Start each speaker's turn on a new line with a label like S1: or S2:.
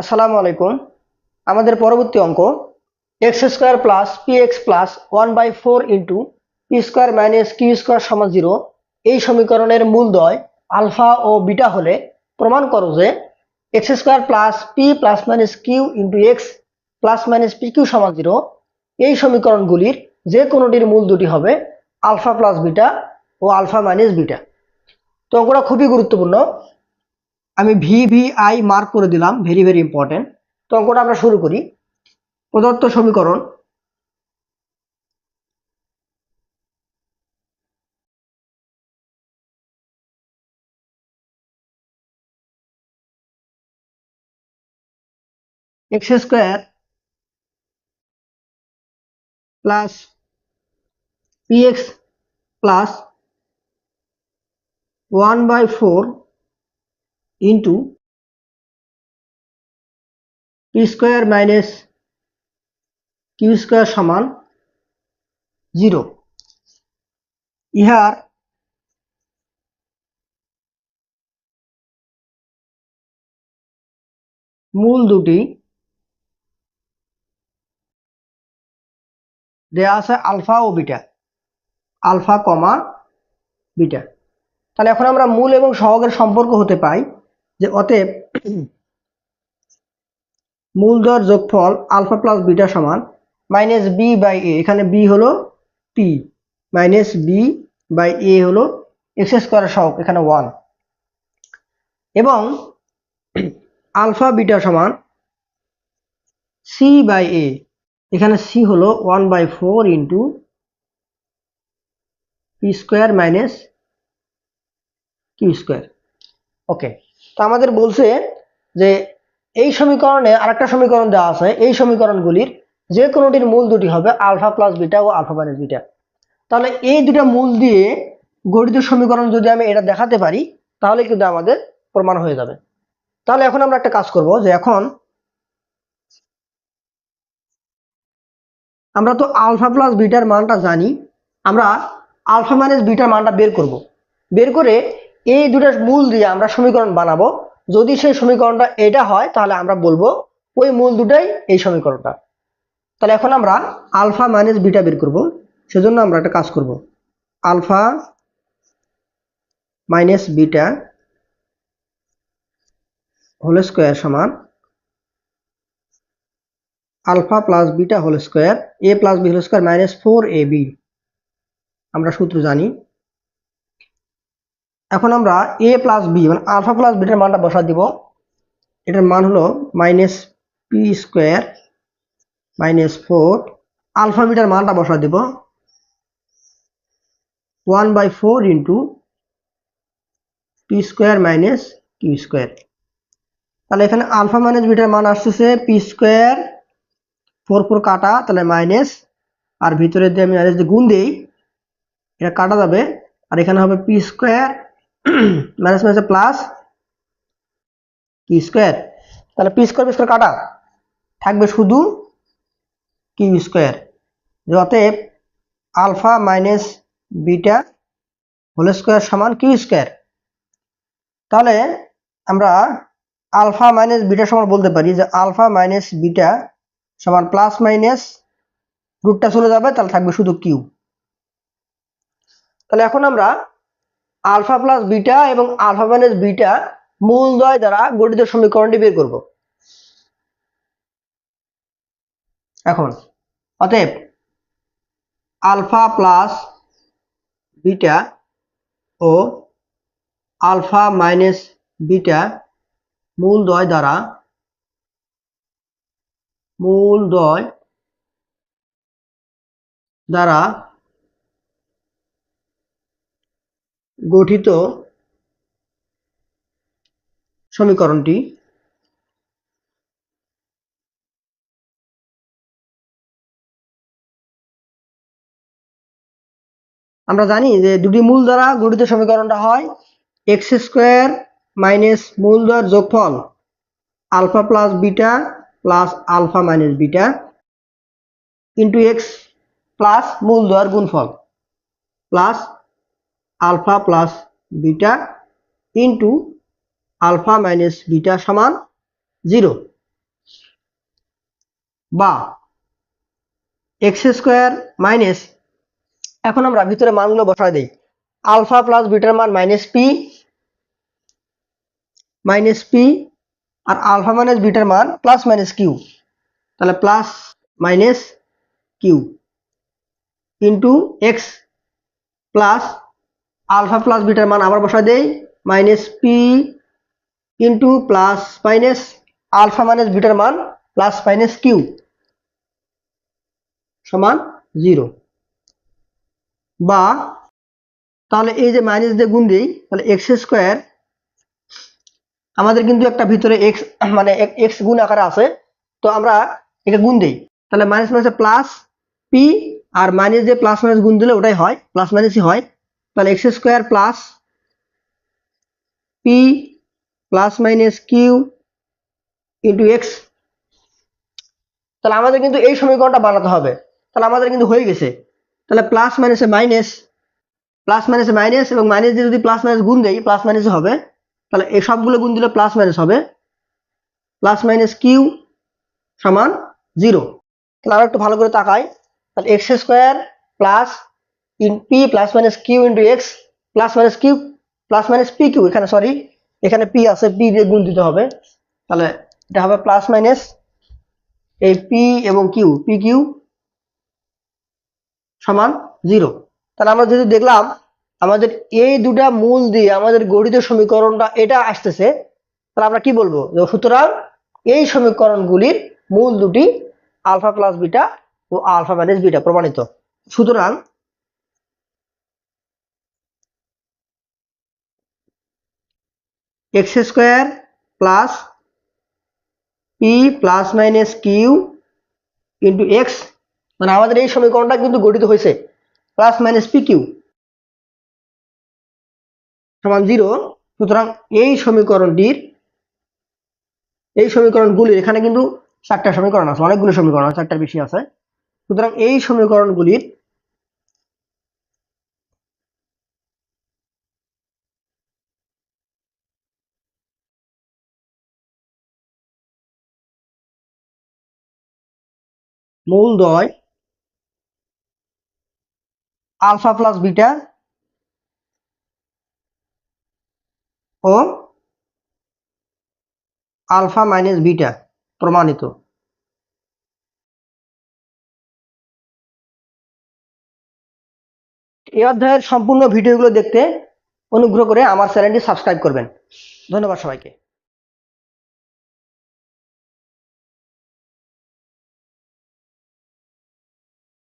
S1: আসসালামু আলাইকুম। আমাদের পরবর্তী অঙ্ক x square plus p x plus one by four into p square minus q square সমান জিরো এই সমীকরণের মূলদয় আলফা ও বিটা হলে প্রমাণ করো যে x square plus p plus minus q into x plus minus p q সমান zero এই সমীকরণগুলির যে কোনোটির মূল দুটি হবে আলফা প্লাস বিটা ও আলফা মাইনাস বিটা তো অঙ্কটা খুবই গুরুত্বপূর্ণ। আমি ভি ভি আই মার্ক করে দিলাম ভেরি ভেরি ইম্পর্টেন্ট তো অঙ্কটা আমরা শুরু করি। প্রদত্ত সমীকরণ। X square plus x plus one by four into p square minus q square সমান জিরো ইহার মূল দুটি দেয়া আছে আলফা ও বিটা। Alpha comma beta. তাহলে এখন আমরা মূল এবং সহগের সম্পর্ক হতে পাই। যে অতএব মূল দর যোগফল আলফা প্লাস বিটা সমান মাইনাস বি বাই এ, এখানে বি হলো p minus b by a হলো এক্স স্কোয়ারের সহগ, এখানে ওয়ান। এবং আলফা বিটা সমান সি বাই এ এখানে সি হলো one by four into p square minus q square okay তো আমাদের বলছে যে এই সমীকরণে আরেকটা সমীকরণ দেওয়া আছে। এই সমীকরণগুলির যে কোনোটির মূল দুটি হবে আলফা প্লাস বিটা ও আলফা মাইনাস বিটা। তাহলে এই দুটা মূল দিয়ে গঠিত সমীকরণ যদি আমি এটা দেখাতে পারি, তাহলে কিন্তু আমাদের প্রমাণ হয়ে যাবে। তাহলে এখন আমরা একটা কাজ করব যে এখন আমরা তো আলফা প্লাস বিটার মানটা জানি, আমরা আলফা মাইনাস বিটার মানটা বের করব। বের করে এই দুটার মূল দিয়ে আমরা সমীকরণ বানাবো। যদি সেই সমীকরণটা এটা হয়, তাহলে আমরা বলব ওই মূল দুটাই এই সমীকরণটা। তাহলে এখন আমরা আলফা মাইনাস বিটা বের করব। সেজন্য আমরা একটা কাজ করব। Alpha minus beta whole square সমান alpha plus beta whole square, a plus b whole square minus four a b. আমরা সূত্র জানি। এখন আমরা এ প্লাস বি মানে আলফা প্লাস বিটার মানটা বসা দিব। এটার মান হলো minus p square minus four alpha bitter মানটা বসা দিব। One by four into p square minus q square তাহলে এখানে আলফা মাইনাস বিটার মান আসতেছে পি স্কোয়ার ফোর ফোর কাটা, তাহলে মাইনাস আর ভিতরে দিয়ে আমি মাইনাস গুণ দিই, এটা কাটা যাবে। আর এখানে হবে p square minus minus plus q square তাহলে পি স্কোয়ার স্কোয়ার কাটা। থাকবে শুধু কিউ স্কোয়ার অতএব alpha minus beta whole square সমান কিউ স্কোয়ার তাহলে আমরা আলফা মাইনাস বিটা সমান বলতে পারি যে আলফা মাইনাস বিটা সমান প্লাস মাইনাস রুটটা চলে যাবে, তাহলে থাকবে শুধু কিউ তাহলে এখন আমরা আলফা প্লাস বিটা এবং আলফা মাইনাস বিটা মূলদয় দ্বারা গঠিত সমীকরণটি বের করব। এখন, অতএব, আলফা প্লাস বিটা ও আলফা মাইনাস বিটা মূলদয় দ্বারা মূলদয় দ্বারা গঠিত সমীকরণটি আমরা জানি যে দুটি মূল দ্বারা গঠিত সমীকরণটা হয় এক্স স্কোয়ার মাইনাস মূল দ্বয়ের যোগফল alpha plus beta plus alpha minus beta into x plus মূল দ্বয়ের গুণফল plus alpha plus beta into alpha minus beta সমান জিরো। বা এক্স স্কোয়ার মাইনাস, এখন আমরা ভিতরে মানগুলো বসায় দিই। আলফা প্লাস বিটার মান মাইনাস পি মাইনাস পি, আর আলফা মাইনাস বিটার মান প্লাস মাইনাস কিউ। তাহলে plus minus q into x plus alpha plus bitter মান আবার বসা দেই, minus p into plus minus alpha minus bitter মান প্লাস মাইনাস কিউ সমান জিরো। বা তাহলে এই যে মাইনাস দিয়ে গুণ দিই, তাহলে এক্স স্কোয়ার আমাদের কিন্তু একটা ভিতরে এক্স মানে এক্স গুণ আকারে আছে, তো আমরা এটা গুণ দিই। তাহলে মাইনাস মাইনাসে প্লাস পি আর মাইনাস দিয়ে প্লাস মাইনাস গুণ দিলে ওটাই হয়, প্লাস মাইনাসই হয়। তাহলে x square plus p plus minus q into x. তাহলে আমাদের কিন্তু এই সমীকরণটা বানাতে হবে। তাহলে আমাদের কিন্তু হয়ে গেছে। তাহলে প্লাস মাইনাসে মাইনাস, প্লাস মাইনাসে মাইনাস এবং মাইনাস দিয়ে যদি প্লাস মাইনাস গুণ দেই, প্লাস মাইনাস হবে। তাহলে এই সবগুলো গুণ দিলে প্লাস মাইনাস হবে। প্লাস মাইনাস কিউ সমান জিরো। তাহলে আরও একটু ভালো করে তাকাই। তাহলে x square plus in p plus minus q into x plus minus q plus minus p q এখানে সরি এখানে পি আছে পি দিয়ে গুণ দিতে হবে। তাহলে এটা হবে প্লাস মাইনাস এই পি এবং কিউ পি কিউ সমান জিরো তাহলে আমরা যদি দেখলাম, আমাদের এই দুটা মূল দিয়ে আমাদের গঠিত সমীকরণটা এটা আসতেছে, তাহলে আমরা কি বলব? যে সুতরাং এই সমীকরণগুলির মূল দুটি আলফা প্লাস বিটা ও আলফা মাইনাস বিটা প্রমাণিত। সুতরাং x square plus p plus minus q into x. মানে আমাদের এই সমীকরণটা কিন্তু গঠিত হয়েছে প্লাস মাইনাস পি কিউ সমান জিরো। সুতরাং এই সমীকরণটির, এই সমীকরণগুলির এখানে কিন্তু চারটা সমীকরণ আছে, অনেকগুলো সমীকরণ আছে, চারটার বেশি আছে। সুতরাং এই সমীকরণগুলির মূলদ্বয় আলফা প্লাস বিটা ও আলফা মাইনাস বিটা প্রমাণিত। এই অধ্যায়ের সম্পূর্ণ ভিডিওগুলো দেখতে অনুগ্রহ করে আমার চ্যানেলটি সাবস্ক্রাইব করবেন। ধন্যবাদ সবাইকে।